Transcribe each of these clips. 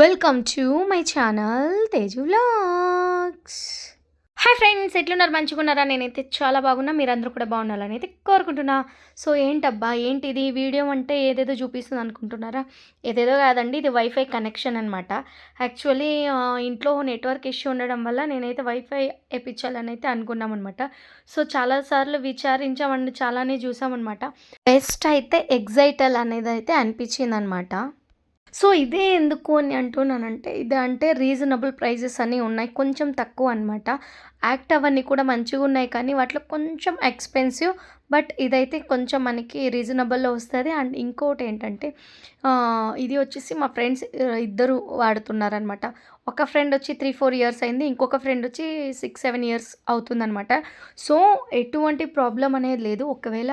Welcome to my channel Teju vlogs hi friends ఎట్లున్నారు? మంచిగున్నారా? నేనైతే చాలా బాగున్నా. మీరందరూ కూడా బాగున్నారని అయితే కోరుకుంటున్నా. సో ఏంటబ్బా ఏంటిది? వీడియో అంటే ఏదేదో చూపిస్తుంది అనుకుంటున్నారా? ఏదేదో కాదండి ఇది వైఫై కనెక్షన్ అనమాట యాక్చువల్లీ ఇంట్లో నెట్వర్క్ ఇష్యూ ఉండడం వల్ల నేనైతే వైఫై వేయించాలని అయితే అనుకున్నాం అనమాట సో చాలాసార్లు విచారించామండి చాలానే చూసామన్నమాట బెస్ట్ అయితే ఎగ్జైటల్ అనేది అయితే అనిపించింది అనమాట సో ఇదే ఎందుకు అని అంటున్నానంటే ఇది అంటే రీజనబుల్ ప్రైజెస్ అన్నీ ఉన్నాయి. కొంచెం తక్కువ అనమాట యాక్ట్ అవన్నీ కూడా మంచిగా ఉన్నాయి కానీ వాటిలో కొంచెం ఎక్స్పెన్సివ్ బట్ ఇదైతే కొంచెం మనకి రీజనబుల్లో వస్తుంది. అండ్ ఇంకోటి ఏంటంటే ఇది వచ్చేసి మా ఫ్రెండ్స్ ఇద్దరు వాడుతున్నారనమాట ఒక ఫ్రెండ్ వచ్చి త్రీ ఫోర్ ఇయర్స్ అయింది. ఇంకొక ఫ్రెండ్ వచ్చి సిక్స్ సెవెన్ ఇయర్స్ అవుతుందనమాట సో ఎటువంటి ప్రాబ్లం అనేది లేదు. ఒకవేళ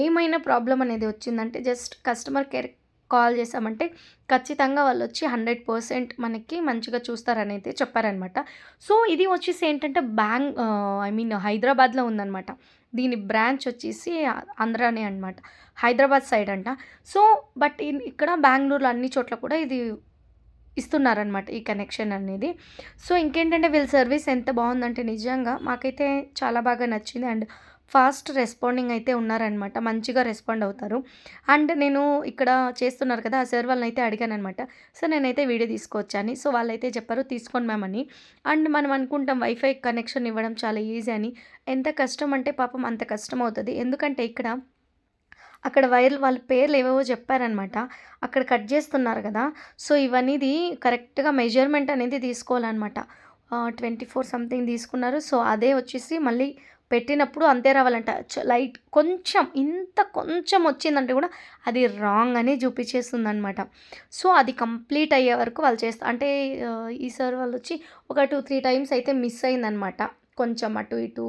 ఏమైనా ప్రాబ్లం అనేది వచ్చిందంటే జస్ట్ కస్టమర్ కేర్ కాల్ చేసామంటే ఖచ్చితంగా వాళ్ళు వచ్చి హండ్రెడ్ పర్సెంట్ మనకి మంచిగా చూస్తారని అయితే చెప్పారనమాట. సో ఇది వచ్చేసి ఏంటంటే బ్యాంగ్ ఐ మీన్ హైదరాబాద్లో ఉందన్నమాట దీని బ్రాంచ్ వచ్చేసి ఆంధ్రానే అనమాట హైదరాబాద్ సైడ్ అంట. సో బట్ ఇక్కడ బెంగళూరులో అన్ని చోట్ల కూడా ఇది ఇస్తున్నారనమాట ఈ కనెక్షన్ అనేది. సో ఇంకేంటంటే వీళ్ళ సర్వీస్ ఎంత బాగుందంటే నిజంగా మాకైతే చాలా బాగా నచ్చింది. అండ్ ఫాస్ట్ రెస్పాండింగ్ అయితే ఉన్నారనమాట. మంచిగా రెస్పాండ్ అవుతారు. అండ్ నేను ఇక్కడ చేస్తున్నారు కదా ఆ సార్ వాళ్ళని అయితే అడిగాను అనమాట సో నేనైతే వీడియో తీసుకొచ్చాను. సో వాళ్ళైతే చెప్పారు తీసుకోండి మ్యామ్ అని. అండ్ మనం అనుకుంటాం వైఫై కనెక్షన్ ఇవ్వడం చాలా ఈజీ అని. ఎంత కష్టం అంటే పాపం అంత కష్టం అవుతుంది. ఎందుకంటే ఇక్కడ అక్కడ వైర్లు వాళ్ళ పేర్లు ఏవేవో చెప్పారనమాట. అక్కడ కట్ చేస్తున్నారు కదా. సో ఇవన్నీ కరెక్ట్గా మెజర్మెంట్ అనేది తీసుకోవాలన్నమాట ట్వంటీ ఫోర్ సంథింగ్ తీసుకున్నారు. సో అదే వచ్చేసి మళ్ళీ పెట్టినప్పుడు అంతే రావాలంట. చ- లైట్ కొంచెం ఇంత కొంచెం వచ్చిందంటే కూడా అది రాంగ్ అని చూపించేస్తుంది అనమాట సో అది కంప్లీట్ అయ్యే వరకు వాళ్ళు చేస్తారు అంటే ఈసారి ఈ సార్ వాళ్ళు వచ్చి ఒక టూ త్రీ టైమ్స్ అయితే మిస్ అయిందనమాట కొంచెం అటు ఇటు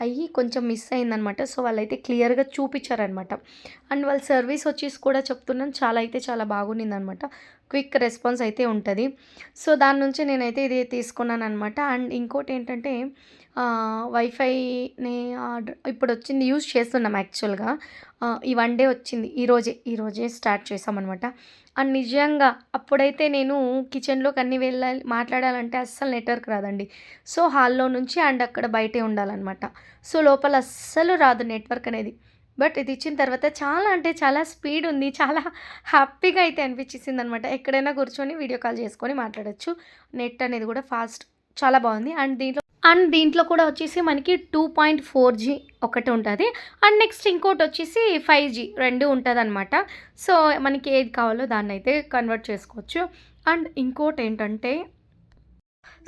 అయ్యి కొంచెం మిస్ అయిందనమాట సో వాళ్ళైతే క్లియర్గా చూపించారనమాట అండ్ వాళ్ళ సర్వీస్ వచ్చేసి కూడా చెప్తున్నాను చాలా అయితే చాలా బాగుండిందనమాట క్విక్ రెస్పాన్స్ అయితే ఉంటుంది. సో దాని నుంచి నేనైతే ఇది తీసుకున్నాను అనమాట అండ్ ఇంకోటి ఏంటంటే వైఫైని ఆర్డర్ ఇప్పుడు వచ్చింది యూజ్ చేస్తున్నాం యాక్చువల్గా. ఈ వన్ డే వచ్చింది. ఈరోజే ఈరోజే స్టార్ట్ చేసామన్నమాట. అండ్ నిజంగా అప్పుడైతే నేను కిచెన్లోకి అన్ని వెళ్ళాలి మాట్లాడాలంటే అస్సలు నెట్వర్క్ రాదండి. సో హాల్లో నుంచి అండ్ అక్కడ బయటే ఉండాలన్నమాట. సో లోపల అస్సలు రాదు నెట్వర్క్ అనేది. బట్ ఇది ఇచ్చిన తర్వాత చాలా అంటే చాలా స్పీడ్ ఉంది. చాలా హ్యాపీగా అయితే అనిపించేసింది అనమాట ఎక్కడైనా కూర్చొని వీడియో కాల్ చేసుకొని మాట్లాడొచ్చు. నెట్ అనేది కూడా ఫాస్ట్ చాలా బాగుంది. అండ్ దీంట్లో అండ్ దీంట్లో కూడా వచ్చేసి మనకి టూ పాయింట్ ఫోర్ జీ ఒకటి ఉంటుంది. అండ్ నెక్స్ట్ ఇంకోటి వచ్చేసి ఫైవ్ జీ రెండు ఉంటుంది అనమాట సో మనకి ఏది కావాలో దాన్ని అయితే కన్వర్ట్ చేసుకోవచ్చు. అండ్ ఇంకోటి ఏంటంటే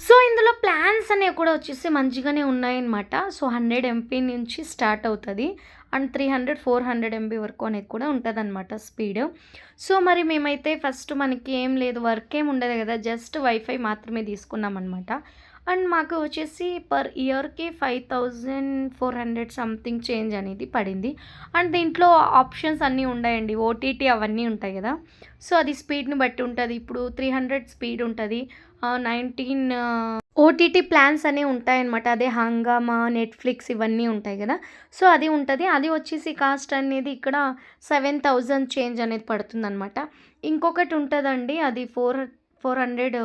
సో ఇందులో ప్లాన్స్ అనేవి కూడా వచ్చేసి మంచిగానే ఉన్నాయన్నమాట. సో హండ్రెడ్ ఎంపీ నుంచి స్టార్ట్ అవుతుంది. And three hundred four hundred MB వరకు అనేది కూడా ఉంటుంది అనమాట స్పీడ్. సో మరి మేమైతే ఫస్ట్ మనకి ఏం లేదు వర్క్ ఏం ఉండదు కదా జస్ట్ వైఫై మాత్రమే తీసుకున్నాం అనమాట అండ్ మాకు వచ్చేసి పర్ ఇయర్కి five thousand four hundred something change అనేది పడింది. అండ్ దీంట్లో ఆప్షన్స్ అన్నీ ఉన్నాయండి ఓటీటీ అవన్నీ ఉంటాయి కదా. సో అది స్పీడ్ని బట్టి ఉంటుంది. ఇప్పుడు త్రీ హండ్రెడ్ స్పీడ్ ఉంటుంది. నైన్టీన్ ఓటీటీ ప్లాన్స్ అనేవి ఉంటాయన్నమాట. అదే హంగామా నెట్ఫ్లిక్స్ ఇవన్నీ ఉంటాయి కదా. సో అది ఉంటుంది. అది వచ్చేసి కాస్ట్ అనేది ఇక్కడ సెవెన్ థౌజండ్ చేంజ్ అనేది పడుతుందన్నమాట. ఇంకొకటి ఉంటుందండి. అది ఫోర్ ఫోర్ హండ్రెడ్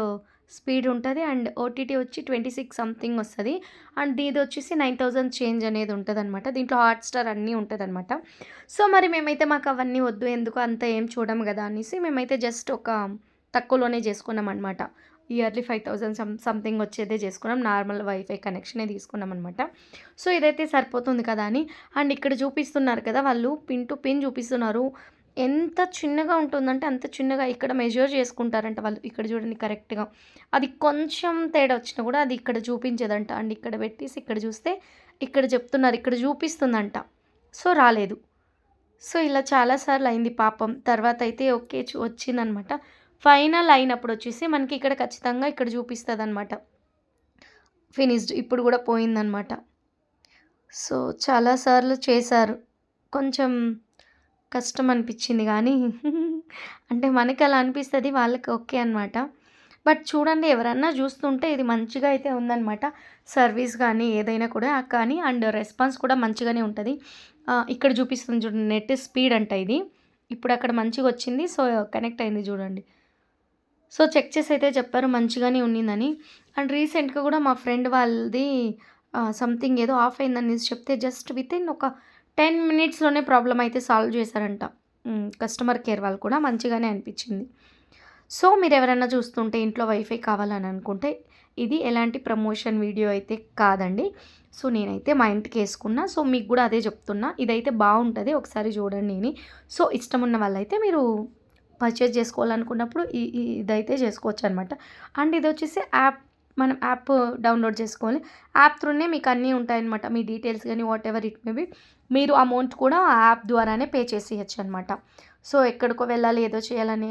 స్పీడ్ ఉంటుంది. అండ్ ఓటీటీ వచ్చి ట్వంటీ సిక్స్ సంథింగ్ వస్తుంది. అండ్ ఇది వచ్చేసి నైన్ థౌజండ్ చేంజ్ అనేది ఉంటుంది అనమాట దీంట్లో హాట్స్టార్ అన్నీ ఉంటుంది అనమాట సో మరి మేమైతే మాకు అవన్నీ వద్దు. ఎందుకు అంత ఏం చూడము కదా అనేసి మేమైతే జస్ట్ ఒక తక్కువలోనే చేసుకున్నాం అనమాట yearly five thousand some something వచ్చేదే చేసుకున్నాం. నార్మల్ వైఫై కనెక్షనే తీసుకున్నాం అనమాట సో ఇదైతే సరిపోతుంది కదా అని. అండ్ ఇక్కడ చూపిస్తున్నారు కదా వాళ్ళు పిన్ టు పిన్ చూపిస్తున్నారు. ఎంత చిన్నగా ఉంటుందంటే అంత చిన్నగా ఇక్కడ మెజర్ చేసుకుంటారంట వాళ్ళు. ఇక్కడ చూడండి కరెక్ట్గా అది కొంచెం తేడా వచ్చినా కూడా అది ఇక్కడ చూపించదంట. అండ్ ఇక్కడ పెట్టేసి ఇక్కడ చూస్తే ఇక్కడ చెప్తున్నారు. ఇక్కడ చూపిస్తుందంట. సో రాలేదు. సో ఇలా చాలాసార్లు అయింది పాపం. తర్వాత అయితే ఓకే చూ- వచ్చిందనమాట ఫైనల్ అయినప్పుడు వచ్చేసి మనకి ఇక్కడ ఖచ్చితంగా ఇక్కడ చూపిస్తుంది అనమాట ఫినిష్డ్ ఇప్పుడు కూడా పోయిందనమాట సో చాలాసార్లు చేశారు. కొంచెం కష్టం అనిపించింది కానీ అంటే మనకి అలా అనిపిస్తుంది వాళ్ళకి ఓకే అనమాట బట్ చూడండి ఎవరన్నా చూస్తుంటే ఇది మంచిగా అయితే ఉందన్నమాట. సర్వీస్ కానీ ఏదైనా కూడా కానీ అండ్ రెస్పాన్స్ కూడా మంచిగానే ఉంటుంది. ఇక్కడ చూపిస్తుంది చూడండి నెట్ స్పీడ్ అంట ఇది. ఇప్పుడు అక్కడ మంచిగా వచ్చింది సో కనెక్ట్ అయింది చూడండి. సో చెక్ చేసి అయితే చెప్పారు మంచిగానే ఉన్నిందని. అండ్ రీసెంట్గా కూడా మా ఫ్రెండ్ వాళ్ళది సంథింగ్ ఏదో ఆఫ్ అయిందని చెప్తే జస్ట్ విత్ ఇన్ ఒక టెన్ మినిట్స్లోనే ప్రాబ్లం అయితే సాల్వ్ చేశారంట. కస్టమర్ కేర్ వాళ్ళు కూడా మంచిగానే అనిపించింది. సో మీరు ఎవరైనా చూస్తుంటే ఇంట్లో వైఫై కావాలని అనుకుంటే ఇది ఎలాంటి ప్రమోషన్ వీడియో అయితే కాదండి. సో నేనైతే మా ఇంటికి వేసుకున్నా సో మీకు కూడా అదే చెప్తున్నా. ఇదైతే బాగుంటుంది ఒకసారి చూడండి నేను సో ఇష్టం ఉన్న వాళ్ళైతే మీరు పర్చేజ్ చేసుకోవాలనుకున్నప్పుడు ఈ ఇదైతే చేసుకోవచ్చు అనమాట అండ్ ఇది వచ్చేసి యాప్ మనం యాప్ డౌన్లోడ్ చేసుకోవాలి. యాప్ త్రూనే మీకు అన్నీ ఉంటాయన్నమాట మీ డీటెయిల్స్ కానీ వాట్ ఎవర్ ఇట్ మేబీ మీరు అమౌంట్ కూడా ఆ యాప్ ద్వారానే పే చేసేయచ్చు అనమాట సో ఎక్కడికో వెళ్ళాలి ఏదో చేయాలని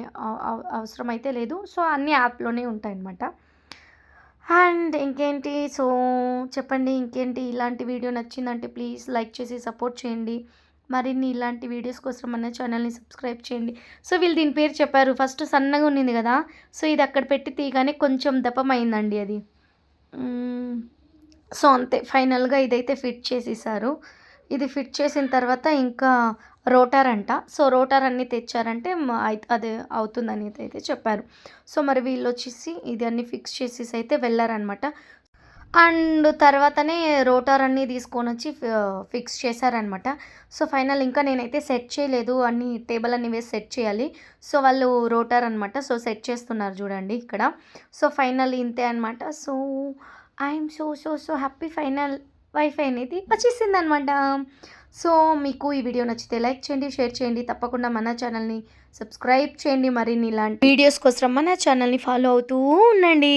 అవసరం అయితే లేదు. సో అన్ని యాప్లోనే ఉంటాయన్నమాట అండ్ ఇంకేంటి? సో చెప్పండి. ఇంకేంటి? ఇలాంటి వీడియో నచ్చిందంటే ప్లీజ్ లైక్ చేసి సపోర్ట్ చేయండి. మరిన్ని ఇలాంటి వీడియోస్ కోసం మన ఛానల్ని సబ్స్క్రైబ్ చేయండి. సో వీళ్ళు దీని పేరు చెప్పారు. ఫస్ట్ సన్నగా ఉండింది కదా? సో ఇది అక్కడ పెట్టి తీయగానే కొంచెం దప్పమైందండి అది. సో అంతే. ఫైనల్గా ఇదైతే ఫిట్ చేసేసారు. ఇది ఫిట్ చేసిన తర్వాత ఇంకా రోటార్ అంట. సో రోటార్ అన్నీ తెచ్చారంటే అది అదే అవుతుందని అయితే చెప్పారు. సో మరి వీళ్ళు వచ్చేసి ఇది అన్ని ఫిక్స్ చేసేసి అయితే వెళ్ళారనమాట అండ్ తర్వాతనే రోటర్ అన్నీ తీసుకొని వచ్చి ఫిక్స్ చేశారనమాట సో ఫైనల్ ఇంకా నేనైతే సెట్ చేయలేదు. అన్ని టేబుల్ అన్ని వేసి సెట్ చేయాలి. సో వాళ్ళు రోటర్ అనమాట సో సెట్ చేస్తున్నారు చూడండి ఇక్కడ. సో ఫైనల్ ఇంతే అనమాట so I'm so so so happy final wifi అనేది వచ్చేసింది అనమాట సో మీకు ఈ వీడియో నచ్చితే లైక్ చేయండి షేర్ చేయండి. తప్పకుండా మన ఛానల్ని సబ్స్క్రైబ్ చేయండి. మరిన్ని ఇలాంటి వీడియోస్ కోసం మన ఛానల్ని ఫాలో అవుతూ ఉండండి.